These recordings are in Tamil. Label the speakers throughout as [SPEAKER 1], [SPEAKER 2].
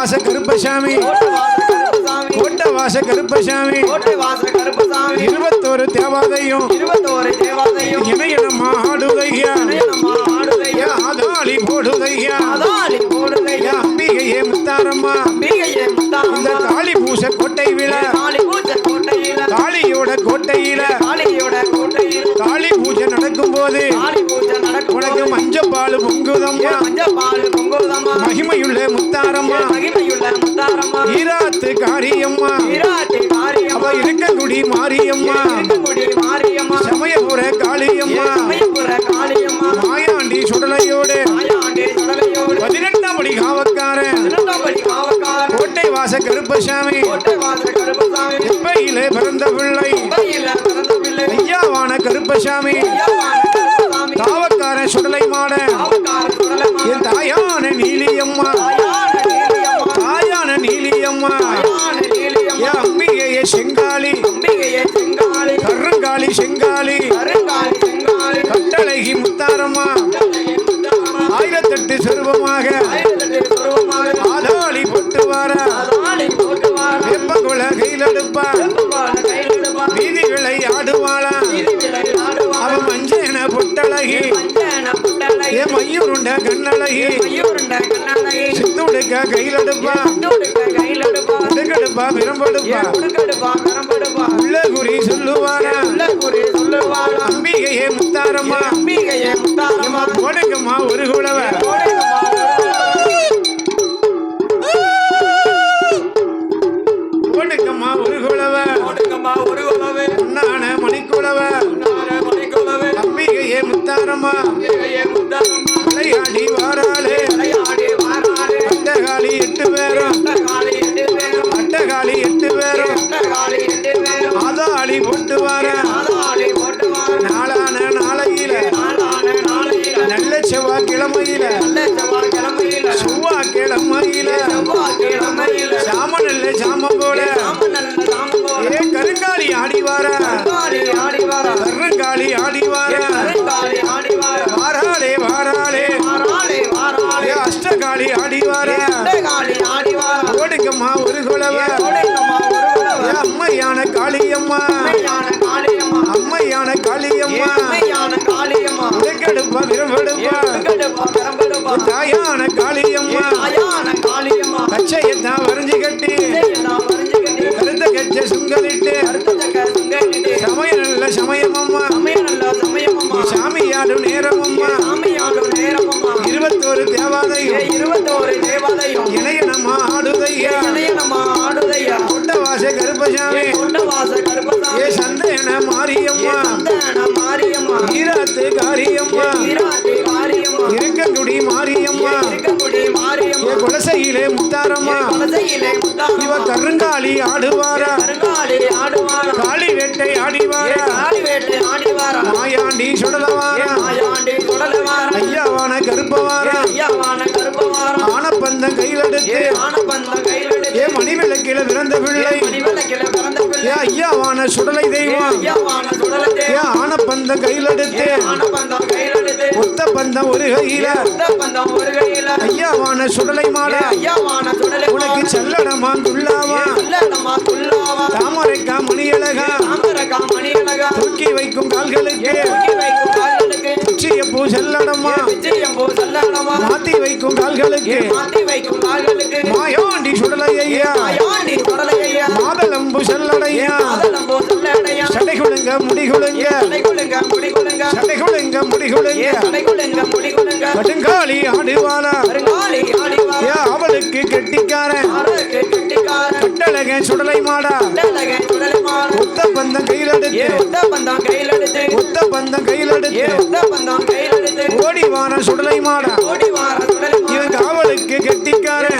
[SPEAKER 1] வாச கருப்பசாமி.
[SPEAKER 2] கோட்டை வாச கருப்பசாமி.
[SPEAKER 1] இருபத்தோரு தேவாதையும். இணையனம்மா ஆடுதையா ஆதாளி போடுதையா அம்பிகையே முத்தாரம்மா. இந்த காளி பூச கோட்டை விழா
[SPEAKER 2] காளி பூஜை கோட்டையில
[SPEAKER 1] காளியோட கோட்டையில
[SPEAKER 2] காளியோட கோட்டையில்
[SPEAKER 1] காளி பூஜை நடக்கும் போது உனக்கு
[SPEAKER 2] மஞ்சள் பால் பொங்குதம்மா.
[SPEAKER 1] மகிமையுள்ள முத்தாரம்மா. ஈராத்து காரியம்மா. அவ இருக்கங்குடி மாரியம்மா. சமயபுர காளியம்மா. மாயாண்டி சுடலையோடு. பதினெட்டாம் படி காவக்காரன். கோட்டை வாச கருப்பசாமி.
[SPEAKER 2] மும்பையில பிறந்த பிள்ளை.
[SPEAKER 1] ஐயாவான கருப்பசாமி. காவக்காரன் சுடலை மாட. என் தாயான நீலியம்மா.
[SPEAKER 2] தாயான நீலியம்மா.
[SPEAKER 1] என் அம்பிகையே செங்காளி கருங்காளி செங்காளி கட்டழகி முத்தாரம்மா. ஆயிரத்தெட்டு சொருவமாக. மையூருண்ட கண்ணழகி
[SPEAKER 2] மயூருண்ட கண்ணனை
[SPEAKER 1] சித்துடுக்க கையிலெடுப்பா.
[SPEAKER 2] துடுக்க கையிலெடுப்பா.
[SPEAKER 1] உடுக்கெடுப்பா விரும்பெடுப்பா.
[SPEAKER 2] உடுக்கெடுப்பா
[SPEAKER 1] உள்ள குறி சொல்லுவாரா
[SPEAKER 2] உள்ள குறி சொல்லுவாள்
[SPEAKER 1] அம்பிகையே முத்தாரம்மா.
[SPEAKER 2] அம்பிகையே முத்தாரம்மா.
[SPEAKER 1] ஓடுங்கம்மா ஒரு குழவ. ஓடுங்கம்மா ஒரு குழவ.
[SPEAKER 2] ஓடுங்கம்மா ஒரு குலவே
[SPEAKER 1] உன்னான மணிக்குழவ.
[SPEAKER 2] மணிக்குலவே
[SPEAKER 1] அம்பிகையே முத்தாரம்மா.
[SPEAKER 2] அம்பிகையே
[SPEAKER 1] போட்டு வார
[SPEAKER 2] ஆதாளி போட்டு வார
[SPEAKER 1] நாளான நாளையில. நல்ல செவ்வாய் கிழமையில.
[SPEAKER 2] செவ்வாய் கிழமையில.
[SPEAKER 1] சாம நல்ல சாம போல. ஏ கருங்காலி ஆடி வார
[SPEAKER 2] காளி ஆடி வார
[SPEAKER 1] கருங்காலி ஆடி காரியம்மா.
[SPEAKER 2] வீராட்டி மாரியம்மா.
[SPEAKER 1] குலசையிலே முத்தாரம்மா.
[SPEAKER 2] வலசையிலே
[SPEAKER 1] இவ
[SPEAKER 2] முத்தாரம்மா.
[SPEAKER 1] கருங்காலி ஆடுவாரா? காளி வேட்டை ஆடிவாரா? மாயாண்டி சுடலவாரா? ஐயாவான கருப்பவாரா? ஆனப்பந்தம்
[SPEAKER 2] ஆனப்பந்த கையிலெடுத்து
[SPEAKER 1] ஏ மணிவிளக்கில பிறந்த பிள்ளை ஐயாவான சுடலை தெய்வம். கையிலெடுத்து
[SPEAKER 2] ஆனப்பந்தம் கையிலெடுத்து
[SPEAKER 1] ஒத்த பந்தம் ஒரு கையில.
[SPEAKER 2] கையில?
[SPEAKER 1] ஐயாவான சுடலை மாட உனக்கு செல்லடமா துள்ளாவா? தாமரைக்கா மணியழகா? தூக்கி வைக்கும் கால்களுக்கு. பூ செல்லடமா?
[SPEAKER 2] விஜயம் போ சொல்லடமா?
[SPEAKER 1] மாத்தி வைக்கும் கால்களுக்கு.
[SPEAKER 2] மாத்தி வைக்கும் கால்களுக்கு?
[SPEAKER 1] மாயாண்டி சுடலை ஐயா.
[SPEAKER 2] சுடலையா
[SPEAKER 1] மாதளம்பு செல்லடையா? முடிகுழுங்க
[SPEAKER 2] தலைகுலுங்க முடிகுலுங்க
[SPEAKER 1] சடைகுழுங்க முடிகுழுங்க
[SPEAKER 2] ஏ தலைகுலுங்க முடிகுலுங்க
[SPEAKER 1] கடுங்காலி ஆடுவாளா?
[SPEAKER 2] வருங்காலி ஆடிவா
[SPEAKER 1] ஏ அவளுக்கு கெட்டிக்காரன்? கட்டழக சுடலை மாடா. ஒத்த பந்தம்
[SPEAKER 2] உத்தப்பந்தம் கையிலெடுத்து
[SPEAKER 1] ஒத்த பந்தம் கையிலெடுத்து ஓடிவான சுடலை மாடா. இவன் காவலுக்கு கெட்டிக்காரன்.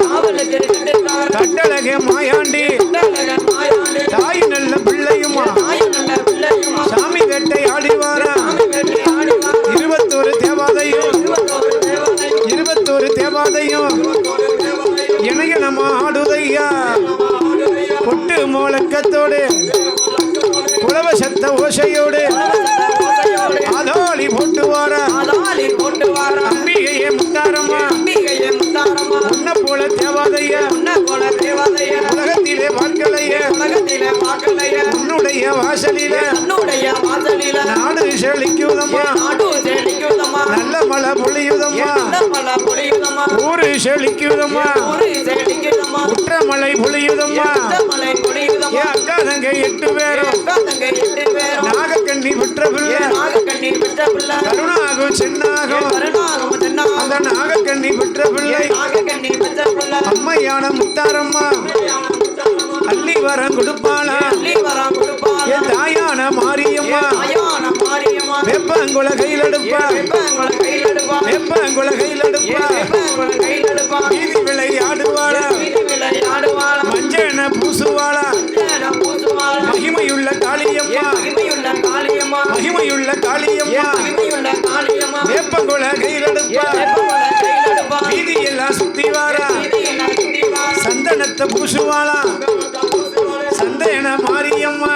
[SPEAKER 1] கட்டழக மாயாண்டி. தாய் நல்ல பிள்ளையும்
[SPEAKER 2] உன்னுடைய வாசலில உன்னுடைய
[SPEAKER 1] வாசலில நல்ல
[SPEAKER 2] மழை பொழியுதம்மா.
[SPEAKER 1] நல்ல மழை பொழியுதம்மா.
[SPEAKER 2] ஊரு
[SPEAKER 1] செழிக்குதம்மா.
[SPEAKER 2] ஊரு செழிக்குதம்மா.
[SPEAKER 1] பொழியுதம்மா. அக்கா தங்கை எட்டு பேரும்.
[SPEAKER 2] அக்கா தங்கை எட்டு பேரும்.
[SPEAKER 1] நாகக்கண்ணி விற்ற பிள்ளை.
[SPEAKER 2] நாகக்கண்ணி விற்ற பிள்ளை.
[SPEAKER 1] கருணாகும் சென்னாகும். அந்த நாகக்கண்ணி விற்ற பிள்ளை. அம்மையான முத்தாரம்மா. அள்ளி வரம் வேப்பங்குள கையில் எடுப்பா
[SPEAKER 2] வெப்பங்களை கையில் எடுப்பா
[SPEAKER 1] வேப்பங்குள கையில் எடுப்பா
[SPEAKER 2] வெப்பங்களை கையில் எடுப்பா
[SPEAKER 1] வீதி விளையாடுவாளா
[SPEAKER 2] வீதி விளையாடுவாள்
[SPEAKER 1] மஞ்சன பூசுவாளா.
[SPEAKER 2] மஞ்சள் பூசுவாள்.
[SPEAKER 1] மகிமையுள்ள காளியம்மா.
[SPEAKER 2] மகிமையுள்ள காளியம்மா.
[SPEAKER 1] மகிமையுள்ள காளியம்மா.
[SPEAKER 2] மகிமையுள்ள காளியம்மா.
[SPEAKER 1] வேப்பங்குள கையில் எடுப்பா
[SPEAKER 2] வெப்பங்களை கையில் எடுப்பா
[SPEAKER 1] வீதி எல்லாம் சுத்தி வாரா சந்தனத்தை பூசுவாளா. சந்தன மாரியம்மா.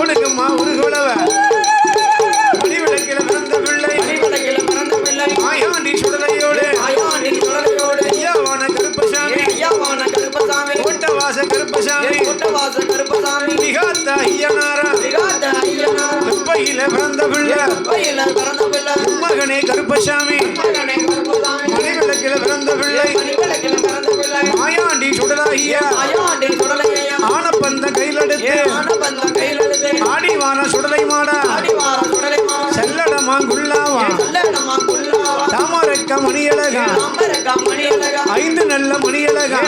[SPEAKER 1] உனக்குமா ஒரு மகனே கருப்பசாமி. மணிவிளக்கில பிறந்த பிள்ளை. மாயாண்டி சுடலாகிய. ஆனப்பந்த கையிலெடுத்து. ஆடிவான சுடலை மாடா. செல்லடமா குள்ளாவா தாமரைக்க மணியழகா. ஐந்து நல்ல மணியழகா.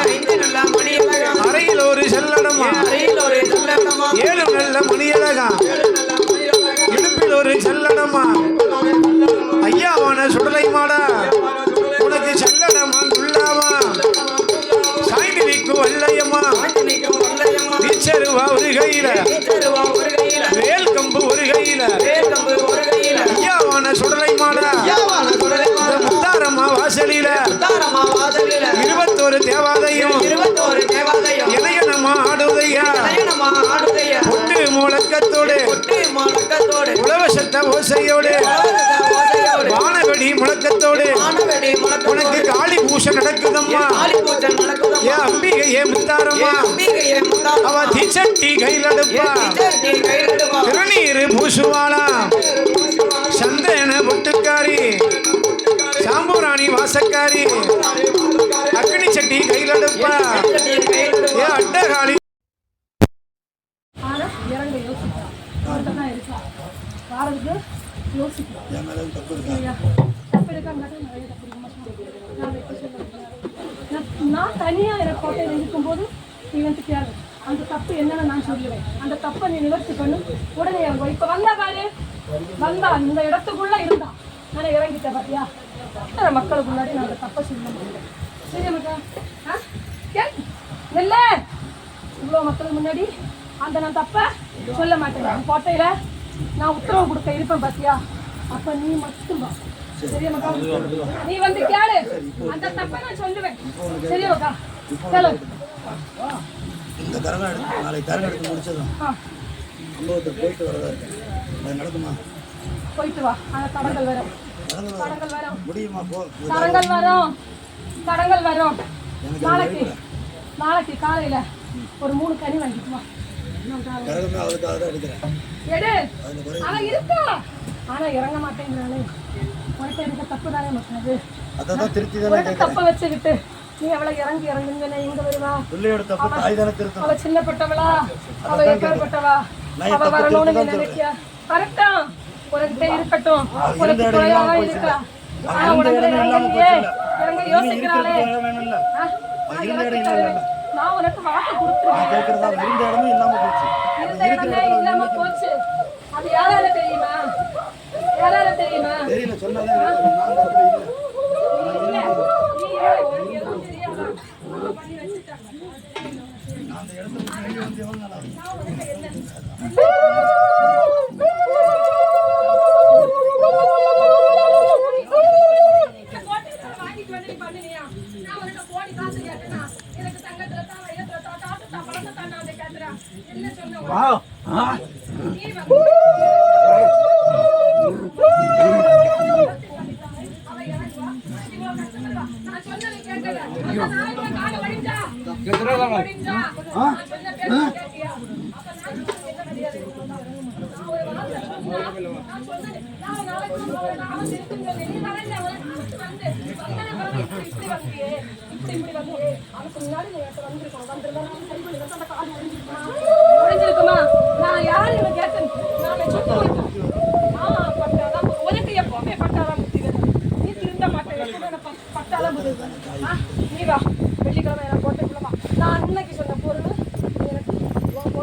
[SPEAKER 1] அறையில் ஒரு செல்லடமா. ஏழு நல்ல மணியழகா. இடுப்பில் ஒரு செல்லடமா. ஐயாவான சுடலை மாடா. உனக்கு செல்லடமா குள்ளாவா சாய்ந்து நிற்கும் வல்லையம்மா.
[SPEAKER 2] ஆஞ்சனிக்கும்
[SPEAKER 1] வீச்சருவா ஒரு கையில. வேல் கம்பு ஒரு கையில.
[SPEAKER 2] வேர்க்கம்பு ஒரு
[SPEAKER 1] ஐயாவான சுடலை மாடா. முத்தாரம்மா வாசலில. இருபத்தோரு தேவாதையும்.
[SPEAKER 2] இருபத்தோரு தேவாலயம்
[SPEAKER 1] இளையனமா ஆடுதையா முழக்கத்தோடு உழவசத்த ஓசையோடு. வானவெடி முழக்கத்தோடு. உனக்கு காளி பூசை நடக்குதம்மா.
[SPEAKER 2] காளி பூஜை நடக்குதம்மா.
[SPEAKER 1] ஏ அம்பிகை ஏ முத்தாரம்மா. அவ தீச்சட்டி
[SPEAKER 2] தீச்சட்டி கையிலெடுப்பா.
[SPEAKER 1] திருநீர் பூசுவாளா சந்தன பொட்டுக்காரி. சாம்பூராணி வாசக்காரி. அக்னி சட்டி
[SPEAKER 2] தீச்சட்டி கையிலெடுப்பா.
[SPEAKER 1] ஏ அட்டகாளி.
[SPEAKER 3] ஆனா இறங்க தப்பு நான் இப்ப நான் தனியா எனக்கு கோட்டையில் இருக்கும்போது நீ வந்து அந்த தப்பு என்னன்னு நான் சொல்லுவேன். அந்த தப்பை நீ நிவர்த்தி பண்ணும் உடனே இறங்கும் இப்ப வந்தா பாரு. வந்தா இந்த இடத்துக்குள்ள இருந்தா. நான் இறங்கிட்டேன் பாத்தியா? எத்தனை மக்களுக்கு முன்னாடி நான் அந்த தப்பை சொல்ல முடியல சரியா மக்கா ஆ? கேள் இல்ல. இவ்வளோ மக்களுக்கு முன்னாடி அந்த நான் தப்ப சொல்ல மாட்டேன். என் கோட்டையில நான் உத்தரவு கொடுக்க இருப்பேன் பாத்தியா? அப்ப நீ மட்டும் வா. சரியா மக்கா நீ வந்து கேளு. அந்த தப்ப நான் சொல்லுவேன். சரியா மக்கா கேளு.
[SPEAKER 4] இந்த கரகம் எடுத்து நாளைக்கு கரகம் எடுத்து முடிச்சதும்
[SPEAKER 3] ஆ,
[SPEAKER 4] சம்பவத்தை போயிட்டு வரதா இருக்கு அது நடக்குமா?
[SPEAKER 3] போயிட்டு வா. ஆனா தடங்கள் வரும். தடங்கள் வரும்.
[SPEAKER 4] முடியுமா? போ.
[SPEAKER 3] தடங்கள் வரும். தடங்கள் வரும். நாளைக்கு. நாளைக்கு காலையில ஒரு மூணு கனி வாங்கிட்டு வா.
[SPEAKER 4] கரகமே அவளுக்காக தான் எடுக்கிறேன்.
[SPEAKER 3] எடு. அவன் இருக்கா ஆனா இறங்க மாட்டேங்கிறானே உனக்கு எனக்கு தப்பு தானே மக்களது
[SPEAKER 4] அதை தான் திருத்தி தானே
[SPEAKER 3] உனக்கு தப்ப வச்சுக்கிட்டு நீ அவளை இறங்கி இறங்குங்க எங்க வருவா.
[SPEAKER 4] பிள்ளையோட தப்பு தாய் தானே திருத்தம்
[SPEAKER 3] அவ சின்னப்பட்டவளா அவ எப்பேற்பட்டவா வரணும்னு நீ நினைக்கியா? வரட்டும். உனக்கிட்ட இருக்கட்டும். உனக்கு இருக்கா. ஆனா உனக்கு இறங்க யோசிக்கிறாளே? நான் உனக்கு வாக்கு கொடுத்துருக்கேன்
[SPEAKER 4] கேட்கறதா? இருந்த இடமே இல்லாம போச்சு.
[SPEAKER 3] இருந்த இடமே இல்லாம போச்சு. அது யாரால தெரியுமா? வா அவனுக்கு முன்னாடி நேரத்தை வந்திருக்கோம் வந்திருந்தா சரி பண்ணி அந்த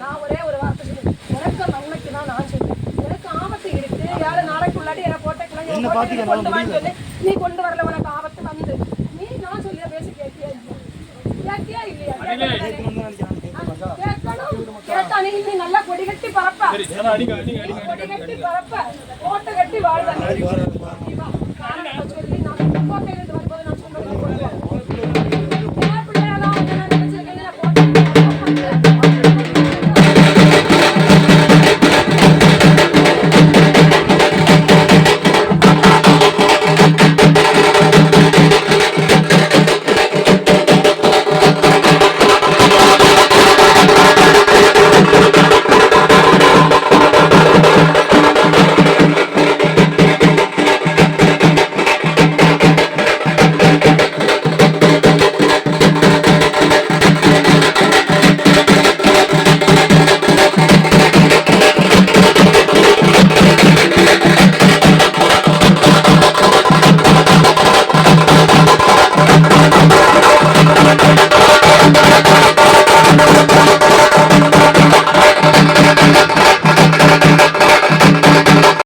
[SPEAKER 3] நான் ஒரே ஒரு வார்த்தை உனக்கு நன்மைக்கு தான் நான் சொல்றேன். உனக்கு ஆபத்து இருக்கு. யாரு என்ன
[SPEAKER 4] போட்டக்கெல்லாம்
[SPEAKER 3] கொண்டு நீ கொண்டு வரல உனக்கு ஆபத்து வந்து நீ நான் சொல்லியா பேசி கேட்டியா கேட்டியா இல்லையா? கேட்கணும். நீ நல்லா கொடி கட்டி பரப்ப கொடி கட்டி பரப்ப கோட்டை கட்டி வாழ்வாங்க